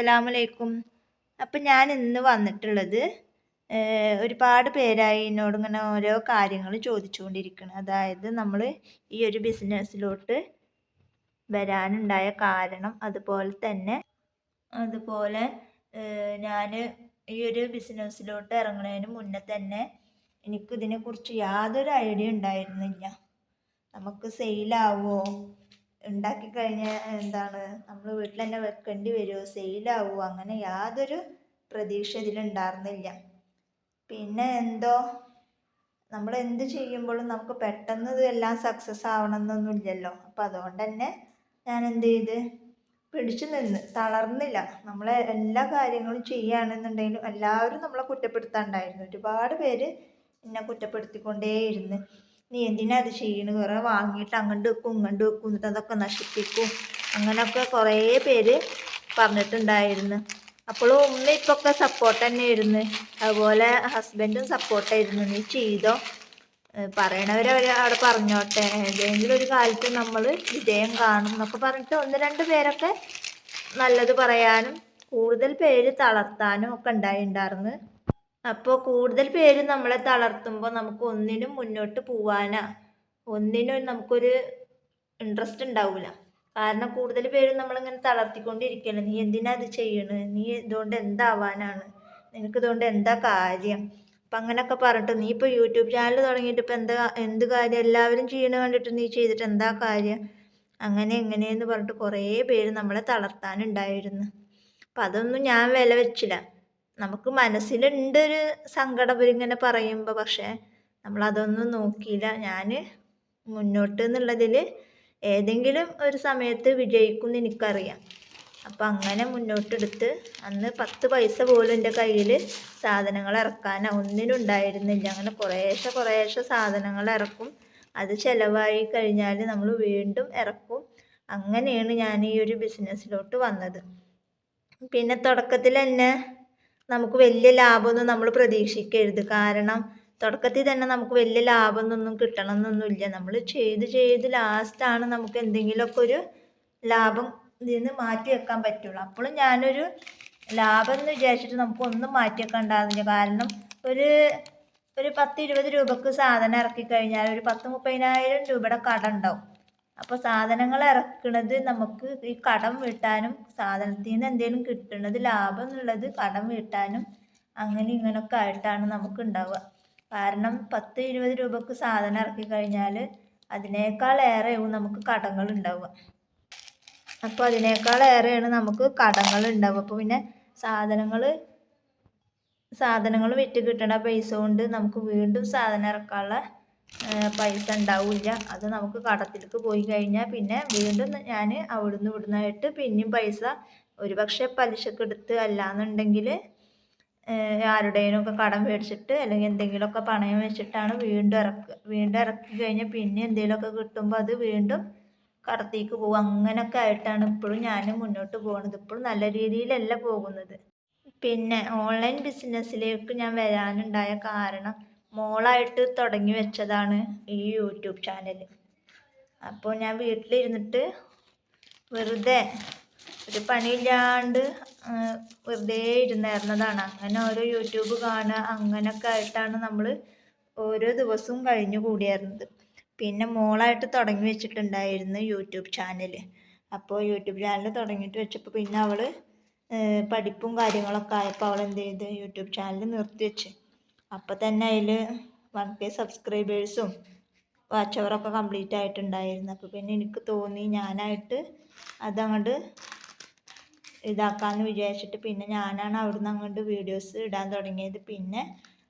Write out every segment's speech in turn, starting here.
അസ്സലാമലൈക്കും. അപ്പം ഞാൻ ഇന്ന് വന്നിട്ടുള്ളത് ഒരുപാട് പേരായി എന്നോട് ഇങ്ങനെ ഓരോ കാര്യങ്ങൾ ചോദിച്ചുകൊണ്ടിരിക്കണം. അതായത് നമ്മൾ ഈ ഒരു ബിസിനസ്സിലോട്ട് വരാനുണ്ടായ കാരണം അതുപോലെ തന്നെ അതുപോലെ ഞാൻ ഈ ഒരു ബിസിനസ്സിലോട്ട് ഇറങ്ങുന്നതിന് മുന്നേ തന്നെ എനിക്ക് ഇതിനെക്കുറിച്ച് യാതൊരു ഐഡിയ ഉണ്ടായിരുന്നില്ല. നമുക്ക് സെയിലാവുമോ ഉണ്ടാക്കി കഴിഞ്ഞാൽ എന്താണ്? നമ്മൾ വീട്ടിൽ തന്നെ വെക്കേണ്ടി വരുമോ സെയിലാവുമോ അങ്ങനെ യാതൊരു പ്രതീക്ഷ ഇതിലുണ്ടായിരുന്നില്ല പിന്നെ എന്തോ? നമ്മൾ എന്ത് ചെയ്യുമ്പോഴും നമുക്ക് പെട്ടെന്ന് ഇതെല്ലാം സക്സസ് ആവണമെന്നൊന്നുമില്ലല്ലോ അപ്പം അതുകൊണ്ട് തന്നെ ഞാൻ എന്ത് ചെയ്ത്? പിടിച്ചു നിന്ന് തളർന്നില്ല. നമ്മൾ എല്ലാ കാര്യങ്ങളും ചെയ്യുകയാണെന്നുണ്ടെങ്കിലും എല്ലാവരും നമ്മളെ കുറ്റപ്പെടുത്താണ്ടായിരുന്നു. ഒരുപാട് പേര് എന്നെ കുറ്റപ്പെടുത്തിക്കൊണ്ടേയിരുന്നു. നീ എന്തിനാ അത് ചെയ്യണ്? കുറേ വാങ്ങിയിട്ട് അങ്ങോട്ട് വെക്കും ഇങ്ങോട്ട് വെക്കും എന്നിട്ട് അതൊക്കെ നശിപ്പിക്കും. അങ്ങനെയൊക്കെ കുറേ പേര് പറഞ്ഞിട്ടുണ്ടായിരുന്നു. അപ്പോഴും ഉമ്മ ഇപ്പൊക്കെ സപ്പോർട്ട് തന്നെയായിരുന്നു. അതുപോലെ ഹസ്ബൻഡും സപ്പോർട്ടായിരുന്നു നീ ചെയ്തോ? പറയണവരെ അവിടെ പറഞ്ഞോട്ടെ. ഏതെങ്കിലും ഒരു കാലത്ത് നമ്മൾ വിജയം കാണും എന്നൊക്കെ പറഞ്ഞിട്ട് ഒന്ന് രണ്ട് പേരൊക്കെ നല്ലത് പറയാനും കൂടുതൽ പേര് തളർത്താനും ഒക്കെ ഉണ്ടായിട്ടുണ്ടായിരുന്നു. അപ്പോൾ കൂടുതൽ പേര് നമ്മളെ തളർത്തുമ്പോൾ നമുക്ക് ഒന്നിനും മുന്നോട്ട് പോവാനാ ഒന്നിനും നമുക്കൊരു ഇൻട്രസ്റ്റ് ഉണ്ടാവില്ല കാരണം കൂടുതൽ പേരും നമ്മളിങ്ങനെ തളർത്തിക്കൊണ്ടിരിക്കുകയാണ് നീ എന്തിനാ ഇത് ചെയ്യണത് നീ ഇതുകൊണ്ട് എന്താവാനാണ്? നിനക്ക് ഇതുകൊണ്ട് എന്താ കാര്യം? അപ്പം അങ്ങനെയൊക്കെ പറഞ്ഞിട്ട് നീ ഇപ്പോൾ യൂട്യൂബ് ചാനൽ തുടങ്ങിയിട്ട് ഇപ്പം എന്താ എന്ത് കാര്യം? എല്ലാവരും ചെയ്യണ കണ്ടിട്ട് നീ ചെയ്തിട്ട് എന്താ കാര്യം? അങ്ങനെ എങ്ങനെയെന്ന് പറഞ്ഞിട്ട് കുറേ പേര് നമ്മളെ തളർത്താനുണ്ടായിരുന്നു. അപ്പം അതൊന്നും ഞാൻ വില വെച്ചില്ല. നമുക്ക് മനസ്സിലുണ്ട് ഒരു സങ്കടം ഇവരിങ്ങനെ പറയുമ്പോൾ പക്ഷേ നമ്മളതൊന്നും നോക്കിയില്ല. ഞാൻ മുന്നോട്ട് എന്നുള്ളതിൽ ഏതെങ്കിലും ഒരു സമയത്ത് വിജയിക്കും എന്ന് എനിക്കറിയാം. അപ്പം അങ്ങനെ മുന്നോട്ടെടുത്ത് അന്ന് പത്ത് പൈസ പോലും എന്റെ കയ്യിൽ സാധനങ്ങൾ ഇറക്കാൻ ഒന്നിനും ഉണ്ടായിരുന്നില്ല അങ്ങനെ കുറേശ്ശെ കുറേശ്ശെ സാധനങ്ങൾ ഇറക്കും. അത് ചിലവായി കഴിഞ്ഞാൽ നമ്മൾ വീണ്ടും ഇറക്കും. അങ്ങനെയാണ് ഞാൻ ഈ ഒരു ബിസിനസ്സിലോട്ട് വന്നത്. പിന്നെ തുടക്കത്തിൽ തന്നെ നമുക്ക് വലിയ ലാഭമൊന്നും നമ്മൾ പ്രതീക്ഷിക്കരുത്. കാരണം തുടക്കത്തിൽ തന്നെ നമുക്ക് വലിയ ലാഭമൊന്നും കിട്ടണം എന്നൊന്നുമില്ല നമ്മൾ ചെയ്ത് ചെയ്ത് ലാസ്റ്റാണ് നമുക്ക് എന്തെങ്കിലുമൊക്കെ ഒരു ലാഭം ഇതിൽ നിന്ന് മാറ്റി വെക്കാൻ പറ്റുള്ളൂ. അപ്പോഴും ഞാനൊരു ലാഭം എന്ന് വിചാരിച്ചിട്ട് നമുക്ക് ഒന്നും മാറ്റി വെക്കാൻ ഉണ്ടാകുന്നില്ല കാരണം ഒരു ഒരു പത്ത് ഇരുപത് രൂപക്ക് സാധനം ഇറക്കി കഴിഞ്ഞാൽ ഒരു പത്ത് മുപ്പതിനായിരം രൂപയുടെ കട ഉണ്ടാവും. അപ്പോൾ സാധനങ്ങൾ ഇറക്കുന്നത് നമുക്ക് ഈ കടം വീട്ടാനും സാധനത്തിൽ നിന്ന് എന്തെങ്കിലും കിട്ടുന്നത് ലാഭം എന്നുള്ളത് കടം വീട്ടാനും അങ്ങനെ ഇങ്ങനെയൊക്കെ ആയിട്ടാണ് നമുക്ക് ഉണ്ടാവുക. കാരണം പത്ത് ഇരുപത് രൂപക്ക് സാധനം ഇറക്കി കഴിഞ്ഞാൽ അതിനേക്കാൾ ഏറെയാവും നമുക്ക് കടങ്ങൾ ഉണ്ടാവുക. അപ്പോൾ അതിനേക്കാൾ ഏറെയാണ് നമുക്ക് കടങ്ങൾ ഉണ്ടാവുക. അപ്പോൾ പിന്നെ സാധനങ്ങൾ സാധനങ്ങൾ വിറ്റ് കിട്ടണ പൈസ കൊണ്ട് നമുക്ക് വീണ്ടും സാധനം ഇറക്കാനുള്ള പൈസ ഉണ്ടാവില്ല. അത് നമുക്ക് കടത്തിലേക്ക് പോയി കഴിഞ്ഞാൽ പിന്നെ വീണ്ടും ഞാൻ അവിടുന്ന് ഇവിടുന്നായിട്ട് പിന്നെയും പൈസ ഒരു പക്ഷേ പലിശക്ക് എടുത്ത് അല്ലാന്നുണ്ടെങ്കിൽ ആരുടെയെങ്കിലുമൊക്കെ കടം മേടിച്ചിട്ട് അല്ലെങ്കിൽ എന്തെങ്കിലുമൊക്കെ പണയം വെച്ചിട്ടാണ് വീണ്ടും ഇറക്കുക വീണ്ടും ഇറക്കി കഴിഞ്ഞാൽ പിന്നെ എന്തെങ്കിലുമൊക്കെ കിട്ടുമ്പോൾ അത് വീണ്ടും കടത്തേക്ക് പോകും. അങ്ങനെയൊക്കെ ആയിട്ടാണ് ഇപ്പോഴും ഞാൻ മുന്നോട്ട് പോകുന്നത് ഇപ്പോഴും നല്ല രീതിയിലല്ല പോകുന്നത്. പിന്നെ ഓൺലൈൻ ബിസിനസ്സിലേക്ക് ഞാൻ വരാനുണ്ടായ കാരണം മോളായിട്ട് തുടങ്ങി വെച്ചതാണ് ഈ യൂട്യൂബ് ചാനൽ അപ്പോൾ ഞാൻ വീട്ടിലിരുന്നിട്ട് വെറുതെ ഒരു പണിയില്ലാണ്ട് വെറുതെ ഇരുന്നിരുന്നതാണ് അങ്ങനെ ഓരോ യൂട്യൂബ് കാണുക അങ്ങനെയൊക്കെ ആയിട്ടാണ് നമ്മൾ ഓരോ ദിവസവും കഴിഞ്ഞു കൂടിയിരുന്നത് പിന്നെ മോളായിട്ട് തുടങ്ങി വെച്ചിട്ടുണ്ടായിരുന്നു യൂട്യൂബ് ചാനൽ അപ്പോൾ യൂട്യൂബ് ചാനൽ തുടങ്ങിയിട്ട് വെച്ചപ്പോൾ പിന്നെ അവൾ പഠിപ്പും കാര്യങ്ങളൊക്കെ ആയപ്പോൾ അവൾ എന്ത് ചെയ്ത് യൂട്യൂബ് ചാനൽ നിർത്തി വെച്ച്. അപ്പോൾ തന്നെ അതിൽ വൺ കെ സബ്സ്ക്രൈബേഴ്സും വാച്ച് അവറൊക്കെ കംപ്ലീറ്റ് ആയിട്ടുണ്ടായിരുന്നു. അപ്പോൾ പിന്നെ എനിക്ക് തോന്നി ഞാനായിട്ട് അതങ്ങോട്ട് ഇതാക്കാമെന്ന് വിചാരിച്ചിട്ട് പിന്നെ ഞാനാണ് അവിടുന്ന് അങ്ങോട്ട് വീഡിയോസ് ഇടാൻ തുടങ്ങിയത്. പിന്നെ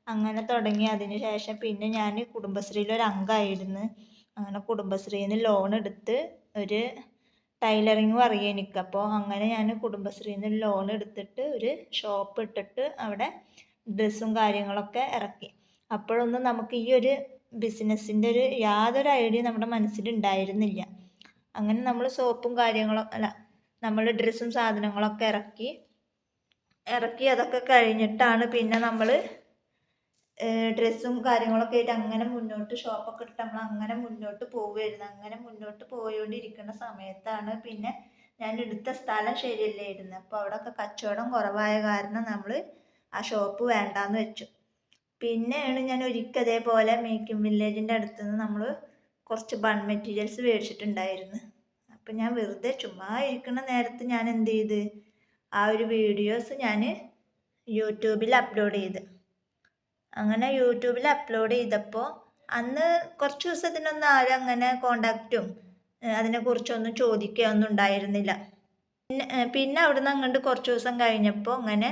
അങ്ങനെ തുടങ്ങി. അതിന് ശേഷം പിന്നെ ഞാൻ കുടുംബശ്രീയിലൊരു അംഗമായിരുന്നു അങ്ങനെ കുടുംബശ്രീയിൽ നിന്ന് ലോൺ എടുത്ത് ഒരു ടൈലറിങ് അറിയാം എനിക്ക്. അപ്പോൾ അങ്ങനെ ഞാൻ കുടുംബശ്രീയിൽ നിന്ന് ലോൺ എടുത്തിട്ട് ഒരു ഷോപ്പ് ഇട്ടിട്ട് അവിടെ ഡ്രസ്സും കാര്യങ്ങളൊക്കെ ഇറക്കി. അപ്പോഴൊന്നും നമുക്ക് ഈ ഒരു ബിസിനസ്സിന്റെ ഒരു യാതൊരു ഐഡിയ നമ്മുടെ മനസ്സിൽ ഉണ്ടായിരുന്നില്ല. അങ്ങനെ നമ്മൾ സോപ്പും കാര്യങ്ങളും അല്ല നമ്മൾ ഡ്രസ്സും സാധനങ്ങളൊക്കെ ഇറക്കി ഇറക്കി അതൊക്കെ കഴിഞ്ഞിട്ടാണ് പിന്നെ നമ്മൾ ഡ്രസ്സും കാര്യങ്ങളൊക്കെ ആയിട്ട് അങ്ങനെ മുന്നോട്ട് ഷോപ്പൊക്കെ ഇട്ട് നമ്മൾ അങ്ങനെ മുന്നോട്ട് പോവുമായിരുന്നു അങ്ങനെ മുന്നോട്ട് പോയോണ്ടിരിക്കുന്ന സമയത്താണ് പിന്നെ ഞാൻ എടുത്ത സ്ഥലം ശരിയല്ലായിരുന്നു. അപ്പോൾ അവിടെയൊക്കെ കച്ചവടം കുറവായ കാരണം നമ്മൾ ആ ഷോപ്പ് വേണ്ടാന്ന് വെച്ചു. പിന്നെയാണ് ഞാൻ ഒരിക്കൽ അതേപോലെ മേക്കിംഗ് വില്ലേജിന്റെ അടുത്ത് നിന്ന് നമ്മൾ കുറച്ച് ബൺ മെറ്റീരിയൽസ് മേടിച്ചിട്ടുണ്ടായിരുന്നു. അപ്പം ഞാൻ വെറുതെ ചുമ്മാ ഇരിക്കുന്ന നേരത്ത് ഞാൻ എന്ത് ചെയ്ത്? ആ ഒരു വീഡിയോസ് ഞാൻ യൂട്യൂബിൽ അപ്ലോഡ് ചെയ്ത്. അങ്ങനെ യൂട്യൂബിൽ അപ്ലോഡ് ചെയ്തപ്പോൾ അന്ന് കുറച്ച് ദിവസത്തിനൊന്നും ആരും അങ്ങനെ കോണ്ടാക്റ്റും അതിനെക്കുറിച്ചൊന്നും ചോദിക്കുകയൊന്നും ഉണ്ടായിരുന്നില്ല. പിന്നെ പിന്നെ അവിടുന്ന് അങ്ങോട്ട് കുറച്ച് ദിവസം കഴിഞ്ഞപ്പോൾ അങ്ങനെ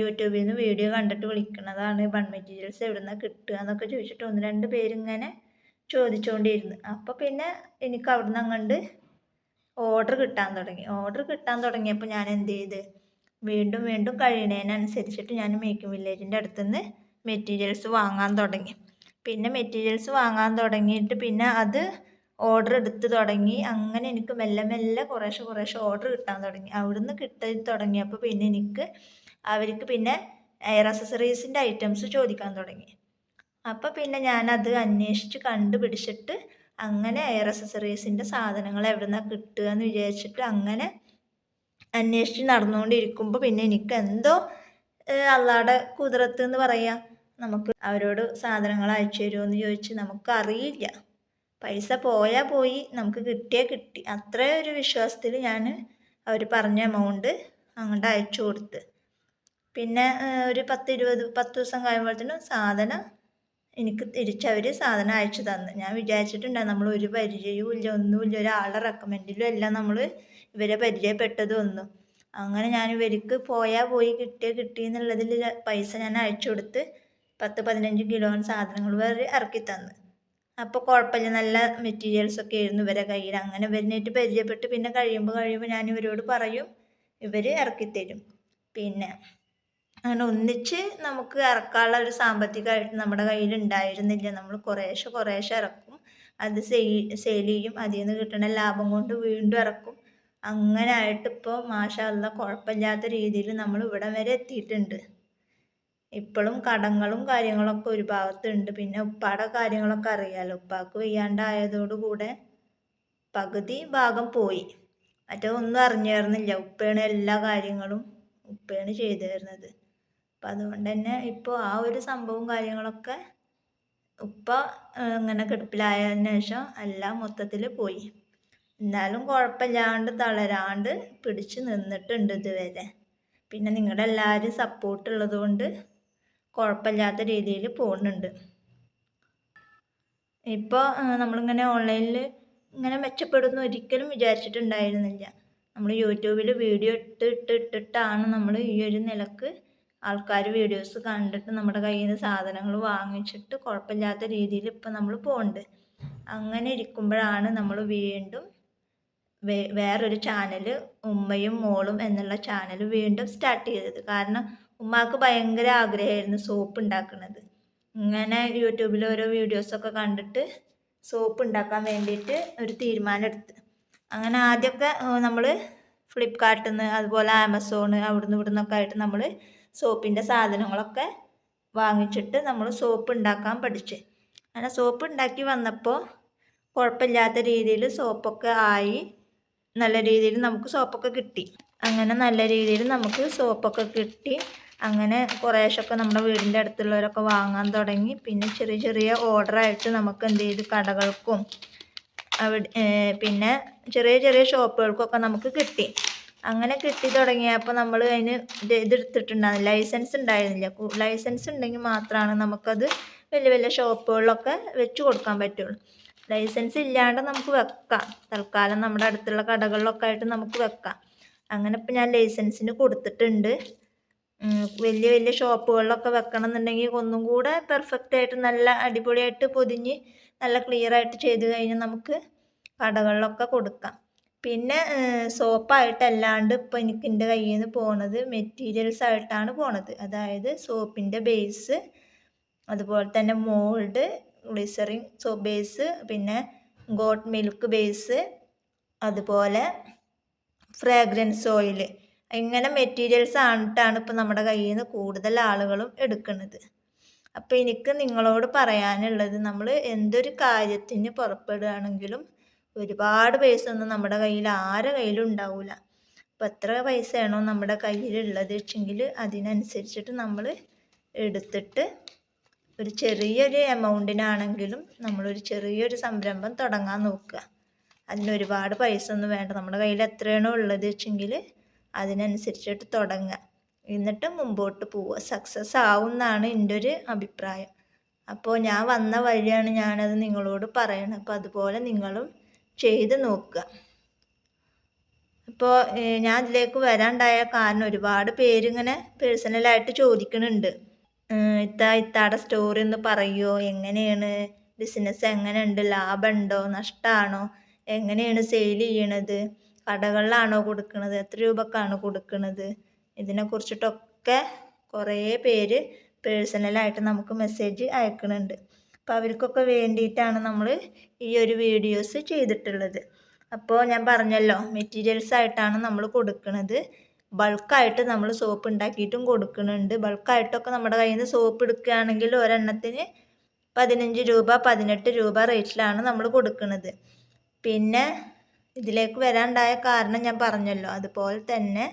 യൂട്യൂബിൽ നിന്ന് വീഡിയോ കണ്ടിട്ട് വിളിക്കുന്നതാണ് ബൺ മെറ്റീരിയൽസ് എവിടെ നിന്നാണ് കിട്ടുക എന്നൊക്കെ ചോദിച്ചിട്ട് ഒന്ന് രണ്ട് പേരിങ്ങനെ ചോദിച്ചുകൊണ്ടിരുന്നു അപ്പോൾ പിന്നെ എനിക്ക് അവിടുന്ന് അങ്ങോട്ട് ഓർഡർ കിട്ടാൻ തുടങ്ങി. ഓർഡർ കിട്ടാൻ തുടങ്ങിയപ്പോൾ ഞാൻ എന്ത് ചെയ്ത്? വീണ്ടും വീണ്ടും അനുസരിച്ചിട്ട് ഞാൻ മേക്കിംഗ് വില്ലേജിന്റെ അടുത്തുനിന്ന് മെറ്റീരിയൽസ് വാങ്ങാൻ തുടങ്ങി. പിന്നെ മെറ്റീരിയൽസ് വാങ്ങാൻ തുടങ്ങിയിട്ട് പിന്നെ അത് ഓർഡർ എടുത്ത് തുടങ്ങി. അങ്ങനെ എനിക്ക് മെല്ലെ മെല്ലെ കുറേശ്ശെ കുറേശ്ശെ ഓർഡർ കിട്ടാൻ തുടങ്ങി. അവിടുന്ന് കിട്ടി തുടങ്ങിയപ്പോൾ പിന്നെ എനിക്ക് അവർക്ക് പിന്നെ എയർ അക്സസറീസിന്റെ ഐറ്റംസ് ചോദിക്കാൻ തുടങ്ങി. അപ്പോൾ പിന്നെ ഞാനത് അന്വേഷിച്ച് കണ്ടുപിടിച്ചിട്ട് അങ്ങനെ എയർ അക്സസറീസിന്റെ സാധനങ്ങൾ എവിടെ നിന്നാണ് കിട്ടുക എന്ന് വിചാരിച്ചിട്ട് അങ്ങനെ അന്വേഷിച്ച് നടന്നുകൊണ്ടിരിക്കുമ്പോൾ പിന്നെ എനിക്ക് എന്തോ അള്ളാടെ കുതിരത്ത് എന്ന് പറയാം നമുക്ക് അവരോട് സാധനങ്ങൾ അയച്ചു തരുമോ ചോദിച്ച് നമുക്കറിയില്ല. പൈസ പോയാൽ പോയി നമുക്ക് കിട്ടിയാൽ കിട്ടി. അത്ര ഒരു വിശ്വാസത്തിൽ ഞാൻ അവർ പറഞ്ഞ എമൗണ്ട് അങ്ങോട്ട് അയച്ചു കൊടുത്ത്. പിന്നെ ഒരു പത്ത് ഇരുപത് പത്ത് ദിവസം കഴിയുമ്പോഴത്തേനും സാധനം എനിക്ക് തിരിച്ചവർ സാധനം അയച്ചു തന്നു. ഞാൻ വിചാരിച്ചിട്ടുണ്ടായിരുന്നു നമ്മൾ ഒരു പരിചയവും ഇല്ല ഒന്നുമില്ല. ഒരാളുടെ റെക്കമെൻഡിലും എല്ലാം നമ്മൾ ഇവരെ പരിചയപ്പെട്ടതും ഒന്നും അങ്ങനെ ഞാൻ ഇവർക്ക് പോയാൽ പോയി കിട്ടിയ കിട്ടി എന്നുള്ളതിൽ പൈസ ഞാൻ അയച്ചു കൊടുത്ത് പത്ത് പതിനഞ്ച് കിലോ സാധനങ്ങൾ വരെ ഇറക്കി തന്നു. അപ്പോൾ കുഴപ്പമില്ല നല്ല മെറ്റീരിയൽസ് ഒക്കെ ആയിരുന്നു ഇവരെ കയ്യിൽ. അങ്ങനെ ഇവരിനായിട്ട് പരിചയപ്പെട്ട് പിന്നെ കഴിയുമ്പോൾ കഴിയുമ്പോൾ ഞാൻ ഇവരോട് പറയും ഇവർ ഇറക്കി തരും. പിന്നെ അങ്ങനെ ഒന്നിച്ച് നമുക്ക് ഇറക്കാനുള്ള ഒരു സാമ്പത്തികമായിട്ട് നമ്മുടെ കയ്യിൽ ഉണ്ടായിരുന്നില്ല നമ്മൾ കുറേശ്ശെ കുറേശ്ശെ ഇറക്കും അത് സെയിൽ ചെയ്യും. അതിൽ നിന്ന് കിട്ടുന്ന ലാഭം കൊണ്ട് വീണ്ടും ഇറക്കും അങ്ങനെ ആയിട്ട് ഇപ്പോൾ മാഷല്ല കുഴപ്പമില്ലാത്ത രീതിയിൽ നമ്മൾ ഇവിടം വരെ എത്തിയിട്ടുണ്ട്. ഇപ്പോഴും കടങ്ങളും കാര്യങ്ങളൊക്കെ ഒരു ഭാഗത്തുണ്ട് പിന്നെ ഉപ്പാടെ കാര്യങ്ങളൊക്കെ അറിയാലോ. ഉപ്പാക്ക് വയ്യാണ്ടായതോടുകൂടെ പകുതി ഭാഗം പോയി. മറ്റേ ഒന്നും അറിഞ്ഞായിരുന്നില്ല ഉപ്പയാണ് എല്ലാ കാര്യങ്ങളും ഉപ്പയാണ് ചെയ്തു തരുന്നത്. അപ്പം അതുകൊണ്ട് തന്നെ ഇപ്പോൾ ആ ഒരു സംഭവം കാര്യങ്ങളൊക്കെ ഉപ്പ ഇങ്ങനെ കിടപ്പിലായതിനു ശേഷം എല്ലാം മൊത്തത്തിൽ പോയി. എന്നാലും കുഴപ്പമില്ലാണ്ട് തളരാണ്ട് പിടിച്ച് നിന്നിട്ടുണ്ട് ഇതുവരെ. പിന്നെ നിങ്ങളുടെ എല്ലാവരും സപ്പോർട്ട് ഉള്ളത് കൊണ്ട് കുഴപ്പമില്ലാത്ത രീതിയിൽ പോകുന്നുണ്ട്. ഇപ്പോൾ നമ്മളിങ്ങനെ ഓൺലൈനിൽ ഇങ്ങനെ മെച്ചപ്പെടുന്നു ഒരിക്കലും വിചാരിച്ചിട്ടുണ്ടായിരുന്നില്ല. നമ്മൾ യൂട്യൂബിൽ വീഡിയോ ഇട്ട് ഇട്ട് ഇട്ടിട്ടാണ് നമ്മൾ ഈ ഒരു നിലയ്ക്ക് ആൾക്കാർ വീഡിയോസ് കണ്ടിട്ട് നമ്മുടെ കയ്യിൽ നിന്ന് സാധനങ്ങൾ വാങ്ങിച്ചിട്ട് കുഴപ്പമില്ലാത്ത രീതിയിൽ ഇപ്പം നമ്മൾ പോകുന്നുണ്ട് അങ്ങനെ ഇരിക്കുമ്പോഴാണ് നമ്മൾ വീണ്ടും വേറൊരു ചാനൽ ഉമ്മയും മോളും എന്നുള്ള ചാനൽ വീണ്ടും സ്റ്റാർട്ട് ചെയ്തത്. കാരണം ഉമ്മാക്ക് ഭയങ്കര ആഗ്രഹമായിരുന്നു സോപ്പ് ഉണ്ടാക്കുന്നത്. ഇങ്ങനെ യൂട്യൂബിൽ ഓരോ വീഡിയോസൊക്കെ കണ്ടിട്ട് സോപ്പ് ഉണ്ടാക്കാൻ വേണ്ടിയിട്ട് ഒരു തീരുമാനം എടുത്ത്. അങ്ങനെ ആദ്യമൊക്കെ നമ്മൾ ഫ്ലിപ്കാർട്ടിൽ നിന്ന് അതുപോലെ ആമസോൺ അവിടുന്ന് ഇവിടുന്നൊക്കെ ആയിട്ട് നമ്മൾ സോപ്പിന്റെ സാധനങ്ങളൊക്കെ വാങ്ങിച്ചിട്ട് നമ്മൾ സോപ്പ് ഉണ്ടാക്കാൻ പഠിച്ച്. അങ്ങനെ സോപ്പ് ഉണ്ടാക്കി വന്നപ്പോൾ കുഴപ്പമില്ലാത്ത രീതിയിൽ സോപ്പൊക്കെ ആയി. നല്ല രീതിയിൽ നമുക്ക് സോപ്പൊക്കെ കിട്ടി. അങ്ങനെ നല്ല രീതിയിൽ നമുക്ക് സോപ്പൊക്കെ കിട്ടി. അങ്ങനെ കുറേശ്ശൊക്കെ നമ്മുടെ വീടിന്റെ അടുത്തുള്ളവരൊക്കെ വാങ്ങാൻ തുടങ്ങി. പിന്നെ ചെറിയ ചെറിയ ഓർഡറായിട്ട് നമുക്ക് എന്ത് ചെയ്തു? കടകൾക്കും അവിടെ പിന്നെ ചെറിയ ചെറിയ ഷോപ്പുകൾക്കൊക്കെ നമുക്ക് കിട്ടി. അങ്ങനെ കിട്ടി തുടങ്ങിയപ്പോൾ നമ്മൾ അതിന് ഇത് ഇതെടുത്തിട്ടുണ്ടായിരുന്നില്ല. ലൈസൻസ് ഉണ്ടായിരുന്നില്ല. ലൈസൻസ് ഉണ്ടെങ്കിൽ മാത്രമാണ് നമുക്കത് വലിയ വലിയ ഷോപ്പുകളിലൊക്കെ വെച്ച് കൊടുക്കാൻ പറ്റുള്ളൂ. ലൈസൻസ് ഇല്ലാണ്ട് നമുക്ക് വെക്കാം. തൽക്കാലം നമ്മുടെ അടുത്തുള്ള കടകളിലൊക്കെ ആയിട്ട് നമുക്ക് വെക്കാം. അങ്ങനെ ഇപ്പം ഞാൻ ലൈസൻസിന് കൊടുത്തിട്ടുണ്ട്. വലിയ വലിയ ഷോപ്പുകളിലൊക്കെ വെക്കണം എന്നുണ്ടെങ്കിൽ ഒന്നും കൂടെ പെർഫെക്റ്റ് ആയിട്ട് നല്ല അടിപൊളിയായിട്ട് പൊതിഞ്ഞ് നല്ല ക്ലിയർ ആയിട്ട് ചെയ്ത് കഴിഞ്ഞാൽ നമുക്ക് കടകളിലൊക്കെ കൊടുക്കാം. പിന്നെ സോപ്പായിട്ടല്ലാണ്ട് ഇപ്പോൾ എനിക്ക് എന്റെ കയ്യിൽ നിന്ന് പോണത് മെറ്റീരിയൽസ് ആയിട്ടാണ് പോണത്. അതായത് സോപ്പിന്റെ ബേസ് അതുപോലെ തന്നെ മോൾഡ് ഗ്ലിസറിൻ സോപ്പ് ബേസ് പിന്നെ ഗോട്ട് മിൽക്ക് ബേസ് അതുപോലെ ഫ്രാഗ്രൻസ് ഓയിൽ. ഇങ്ങനെ മെറ്റീരിയൽസ് ആണിട്ടാണ് ഇപ്പോൾ നമ്മുടെ കയ്യിൽ നിന്ന് കൂടുതൽ ആളുകളും എടുക്കുന്നത്. അപ്പോൾ എനിക്ക് നിങ്ങളോട് പറയാനുള്ളത് നമ്മൾ എന്തൊരു കാര്യത്തിന് പുറപ്പെടുകയാണെങ്കിലും ഒരുപാട് പൈസ ഒന്നും നമ്മുടെ കയ്യിൽ ആരെ കയ്യിലും ഉണ്ടാവില്ല അപ്പോൾ എത്ര പൈസയാണോ നമ്മുടെ കയ്യിലുള്ളത് വെച്ചെങ്കിൽ അതിനനുസരിച്ചിട്ട് നമ്മൾ എടുത്തിട്ട് ഒരു ചെറിയൊരു എമൗണ്ടിനാണെങ്കിലും നമ്മളൊരു ചെറിയൊരു സംരംഭം തുടങ്ങാൻ നോക്കുക. അതിന് ഒരുപാട് പൈസ ഒന്നും വേണ്ട. നമ്മുടെ കയ്യിൽ എത്രയാണോ ഉള്ളത് വെച്ചെങ്കിൽ അതിനനുസരിച്ചിട്ട് തുടങ്ങുക. എന്നിട്ട് മുമ്പോട്ട് പോവുക. സക്സസ് ആവും എന്നാണ് എന്റെ ഒരു അഭിപ്രായം. അപ്പോൾ ഞാൻ വന്ന വഴിയാണ് ഞാനത് നിങ്ങളോട് പറയണത്. അപ്പോൾ അതുപോലെ നിങ്ങളും ചെയ്ത് നോക്കുക. അപ്പോൾ ഞാൻ ഇതിലേക്ക് വരാണ്ടായ കാരണം ഒരുപാട് പേരിങ്ങനെ പേഴ്സണലായിട്ട് ചോദിക്കുന്നുണ്ട് ഇത്ത ഇത്താടെ സ്റ്റോറി ഒന്ന് പറയുമോ എങ്ങനെയാണ്? ബിസിനസ് എങ്ങനെയുണ്ട്? ലാഭമുണ്ടോ? നഷ്ടമാണോ എങ്ങനെയാണ് സെയിൽ ചെയ്യണത്? കടകളിലാണോ കൊടുക്കുന്നത് എത്ര രൂപക്കാണ് കൊടുക്കുന്നത് ഇതിനെക്കുറിച്ചിട്ടൊക്കെ കുറേ പേര് പേഴ്സണലായിട്ട് നമുക്ക് മെസ്സേജ് അയക്കുന്നുണ്ട് അപ്പോൾ അവർക്കൊക്കെ വേണ്ടിയിട്ടാണ് നമ്മൾ ഈ ഒരു വീഡിയോസ് ചെയ്തിട്ടുള്ളത്. അപ്പോൾ ഞാൻ പറഞ്ഞല്ലോ മെറ്റീരിയൽസ് ആയിട്ടാണ് നമ്മൾ കൊടുക്കുന്നത് ബൾക്കായിട്ട് നമ്മൾ സോപ്പ് ഉണ്ടാക്കിയിട്ടും കൊടുക്കുന്നുണ്ട് ബൾക്കായിട്ടൊക്കെ നമ്മുടെ കയ്യിൽ നിന്ന് സോപ്പ് എടുക്കുകയാണെങ്കിൽ ഒരെണ്ണത്തിന് പതിനഞ്ച് രൂപ പതിനെട്ട് രൂപ റേറ്റിലാണ് നമ്മൾ കൊടുക്കുന്നത് പിന്നെ ഇതിലേക്ക് വരാനുണ്ടായ കാരണം ഞാൻ പറഞ്ഞല്ലോ അതുപോലെ തന്നെ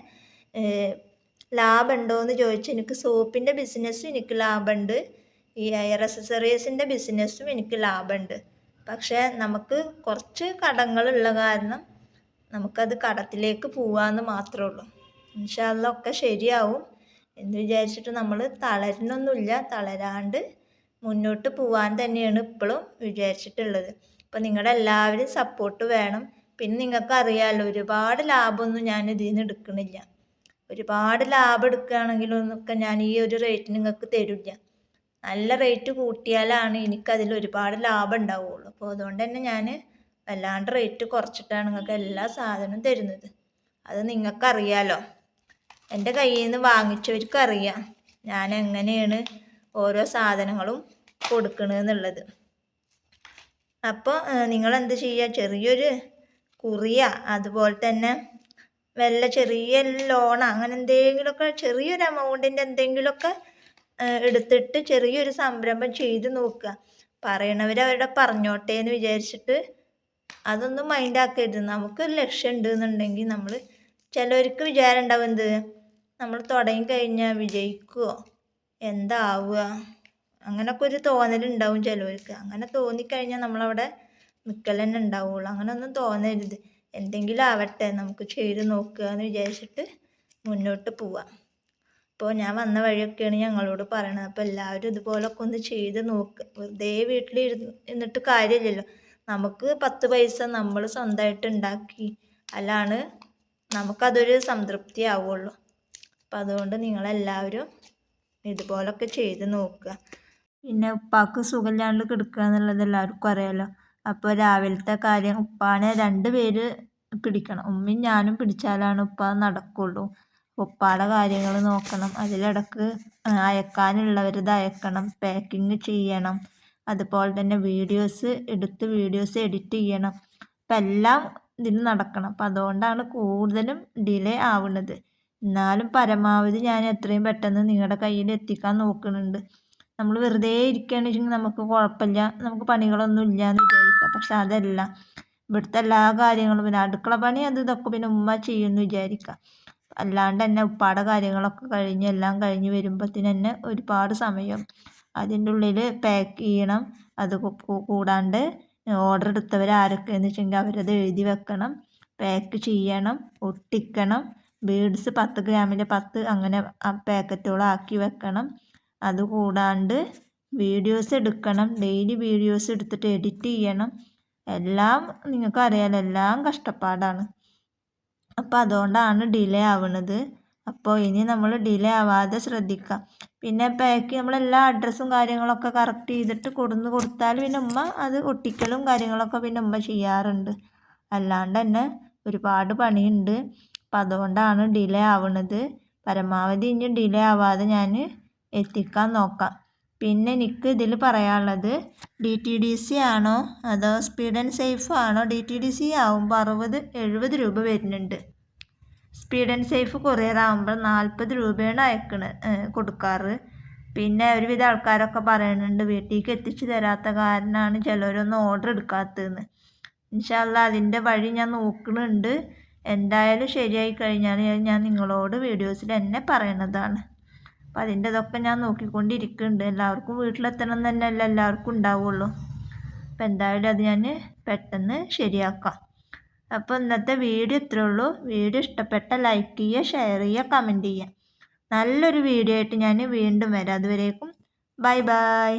ലാഭമുണ്ടോ എന്ന് ചോദിച്ചാൽ എനിക്ക് സോപ്പിന്റെ ബിസിനസ്സും എനിക്ക് ലാഭമുണ്ട്. ഈ എയർ അക്സസറീസിന്റെ ബിസിനസ്സും എനിക്ക് ലാഭമുണ്ട് പക്ഷേ നമുക്ക് കുറച്ച് കടങ്ങളുള്ള കാരണം നമുക്കത് കടത്തിലേക്ക് പോവാന്ന് മാത്രമേ ഉള്ളൂ. ഇൻഷാല്ല ഒക്കെ ശരിയാവും. എന്ന് വിചാരിച്ചിട്ട് നമ്മൾ തളരുന്നൊന്നുമില്ല. തളരാണ്ട് മുന്നോട്ട് പോവാൻ തന്നെയാണ് ഇപ്പോഴും വിചാരിച്ചിട്ടുള്ളത്. അപ്പോൾ നിങ്ങളുടെ എല്ലാവരും സപ്പോർട്ട് വേണം. പിന്നെ നിങ്ങൾക്ക് അറിയാമല്ലോ ഒരുപാട് ലാഭമൊന്നും ഞാൻ ഇതിൽ നിന്ന് എടുക്കണില്ല. ഒരുപാട് ലാഭം എടുക്കുകയാണെങ്കിലൊന്നൊക്കെ ഞാൻ ഈ ഒരു റേറ്റ് നിങ്ങൾക്ക് തരില്ല. നല്ല റേറ്റ് കൂട്ടിയാലാണ് എനിക്കതിൽ ഒരുപാട് ലാഭം ഉണ്ടാവുകയുള്ളൂ അപ്പോൾ അതുകൊണ്ട് തന്നെ ഞാൻ വല്ലാണ്ട് റേറ്റ് കുറച്ചിട്ടാണ് നിങ്ങൾക്ക് എല്ലാ സാധനവും തരുന്നത്. അത് നിങ്ങൾക്കറിയാലോ എന്റെ കയ്യിൽ നിന്ന് വാങ്ങിച്ചവർക്ക് അറിയാം ഞാൻ എങ്ങനെയാണ് ഓരോ സാധനങ്ങളും കൊടുക്കണമെന്നുള്ളത് അപ്പോൾ നിങ്ങൾ എന്ത് ചെയ്യുക ചെറിയൊരു കുറിയ അതുപോലെ തന്നെ വല്ല ചെറിയ ലോണോ അങ്ങനെ എന്തെങ്കിലുമൊക്കെ ചെറിയൊരു എമൗണ്ടിന്റെ എന്തെങ്കിലുമൊക്കെ എടുത്തിട്ട് ചെറിയൊരു സംരംഭം ചെയ്ത് നോക്കുക. പറയണവർ അവരുടെ പറഞ്ഞോട്ടെ എന്ന് വിചാരിച്ചിട്ട് അതൊന്നും മൈൻഡ് ആക്കരുത്. നമുക്കൊരു ലക്ഷ്യം ഉണ്ട് എന്നുണ്ടെങ്കിൽ നമ്മൾ ചിലവർക്ക് വിചാരം ഉണ്ടാവും എന്ത്? നമ്മൾ തുടങ്ങി കഴിഞ്ഞാൽ വിജയിക്കുമോ എന്താവുക? അങ്ങനൊക്കെ ഒരു തോന്നലുണ്ടാവും ചിലവർക്ക്. അങ്ങനെ തോന്നിക്കഴിഞ്ഞാൽ നമ്മളവിടെ നിൽക്കൽ തന്നെ ഉണ്ടാവുള്ളൂ. അങ്ങനെ ഒന്നും തോന്നരുത്. എന്തെങ്കിലും ആവട്ടെ നമുക്ക് ചെയ്ത് നോക്കുക എന്ന് വിചാരിച്ചിട്ട് മുന്നോട്ട് പോവാം. അപ്പോൾ ഞാൻ വന്ന വഴിയൊക്കെയാണ് ഞങ്ങളോട് പറയണത്. അപ്പോൾ എല്ലാവരും ഇതുപോലൊക്കെ ഒന്ന് ചെയ്ത് നോക്കുക വെറുതെ വീട്ടിൽ ഇരുന്നിട്ട് കാര്യമില്ലല്ലോ. നമുക്ക് പത്ത് പൈസ നമ്മൾ സ്വന്തമായിട്ട് ഉണ്ടാക്കി അല്ലാണ് നമുക്കതൊരു സംതൃപ്തി ആവുള്ളൂ അപ്പം അതുകൊണ്ട് നിങ്ങളെല്ലാവരും ഇതുപോലൊക്കെ ചെയ്ത് നോക്കുക. പിന്നെ ഉപ്പാക്ക് സുഖമില്ലാണ്ട് കിടക്കുക എന്നുള്ളത് എല്ലാവർക്കും അറിയാമല്ലോ അപ്പോൾ രാവിലത്തെ കാര്യം ഉപ്പാനെ രണ്ട് പേര് പിടിക്കണം. ഉമ്മയും ഞാനും പിടിച്ചാലാണ് ഉപ്പ നടക്കുള്ളൂ. ഉപ്പാടെ കാര്യങ്ങൾ നോക്കണം. അതിലിടക്ക് അയക്കാനുള്ളവരത് അയക്കണം. പാക്കിങ് ചെയ്യണം. അതുപോലെ തന്നെ വീഡിയോസ് എടുത്ത് വീഡിയോസ് എഡിറ്റ് ചെയ്യണം. അപ്പം എല്ലാം ഇതിന് നടക്കണം. അപ്പം അതുകൊണ്ടാണ് കൂടുതലും ഡിലേ ആവുന്നത്. എന്നാലും പരമാവധി ഞാൻ എത്രയും പെട്ടെന്ന് നിങ്ങളുടെ കയ്യിൽ എത്തിക്കാൻ നോക്കുന്നുണ്ട്. നമ്മൾ വെറുതെ ഇരിക്കുകയാണെന്ന് വെച്ചെങ്കിൽ നമുക്ക് കുഴപ്പമില്ല. നമുക്ക് പണികളൊന്നും ഇല്ല എന്ന് വിചാരിക്കാം. പക്ഷെ അതല്ല. ഇവിടുത്തെ എല്ലാ കാര്യങ്ങളും പിന്നെ അടുക്കള പണി അത് ഇതൊക്കെ പിന്നെ ഉമ്മ ചെയ്യുമെന്ന് വിചാരിക്കാം. അല്ലാണ്ട് തന്നെ ഉപ്പാടെ കാര്യങ്ങളൊക്കെ കഴിഞ്ഞ് എല്ലാം കഴിഞ്ഞ് വരുമ്പോഴത്തേന് തന്നെ ഒരുപാട് സമയം അതിന്റെ ഉള്ളിൽ പാക്ക് ചെയ്യണം. അത് കൂടാണ്ട് ഓർഡർ എടുത്തവർ ആരൊക്കെയെന്ന് വെച്ചെങ്കിൽ അവരത് എഴുതി വെക്കണം. പാക്ക് ചെയ്യണം ഒട്ടിക്കണം. ബീഡ്സ് പത്ത് ഗ്രാമിന്റെ പത്ത് അങ്ങനെ പാക്കറ്റുകളാക്കി വെക്കണം. അതുകൂടാണ്ട് വീഡിയോസ് എടുക്കണം. ഡെയിലി വീഡിയോസ് എടുത്തിട്ട് എഡിറ്റ് ചെയ്യണം. എല്ലാം നിങ്ങൾക്ക് അറിയാലോ എല്ലാം കഷ്ടപ്പാടാണ്. അപ്പോൾ അതുകൊണ്ടാണ് ഡിലേ ആവുന്നത് അപ്പോൾ ഇനി നമ്മൾ ഡിലേ ആവാതെ ശ്രദ്ധിക്കാം. പിന്നെ പാക്ക് നമ്മളെല്ലാ അഡ്രസ്സും കാര്യങ്ങളൊക്കെ കറക്റ്റ് ചെയ്തിട്ട് കൊടുന്ന് കൊടുത്താൽ പിന്നെ ഉമ്മ അത് ഒട്ടിക്കലും കാര്യങ്ങളൊക്കെ പിന്നെ ഉമ്മ ചെയ്യാറുണ്ട്. അല്ലാണ്ട് തന്നെ ഒരുപാട് പണിയുണ്ട്. അപ്പം അതുകൊണ്ടാണ് ഡിലേ ആവുന്നത് പരമാവധി ഇനി ഡിലേ ആവാതെ ഞാൻ എത്തിക്കാൻ നോക്കാം. പിന്നെ എനിക്ക് ഇതിൽ പറയാനുള്ളത് ഡി ടി ഡി സി ആണോ? അതോ സ്പീഡ് ആൻഡ് സേഫ് ആണോ? ഡി ടി ഡി സി ആവുമ്പോൾ അറുപത് എഴുപത് രൂപ വരുന്നുണ്ട്. സ്പീഡ് ആൻഡ് സേഫ് കൊറിയർ ആകുമ്പോൾ നാൽപ്പത് രൂപയാണ് അയക്കണ് കൊടുക്കാറ്. പിന്നെ ഒരുവിധ ആൾക്കാരൊക്കെ പറയുന്നുണ്ട് വീട്ടിലേക്ക് എത്തിച്ചു തരാത്ത കാരണമാണ് ചിലരൊന്നും ഓർഡർ എടുക്കാത്തതെന്ന് ഇൻഷാല്ല അതിന്റെ വഴി ഞാൻ നോക്കുന്നുണ്ട് എന്തായാലും ശരിയായി കഴിഞ്ഞാൽ ഞാൻ നിങ്ങളോട് വീഡിയോസിൽ തന്നെ പറയണതാണ്. അപ്പം അതിന്റെ ഇതൊക്കെ ഞാൻ നോക്കിക്കൊണ്ടിരിക്കുന്നുണ്ട് എല്ലാവർക്കും വീട്ടിലെത്തണം തന്നെയല്ല എല്ലാവർക്കും ഉണ്ടാവുള്ളൂ. അപ്പം എന്തായാലും അത് ഞാൻ പെട്ടെന്ന് ശരിയാക്കാം. അപ്പോൾ ഇന്നത്തെ വീഡിയോ ഇത്രേ ഉള്ളൂ. വീഡിയോ ഇഷ്ടപ്പെട്ട ലൈക്ക് ചെയ്യുക ഷെയർ ചെയ്യുക കമന്റ് ചെയ്യുക. നല്ലൊരു വീഡിയോ ആയിട്ട് ഞാൻ വീണ്ടും വരാം. അതുവരേക്കും ബൈ ബൈ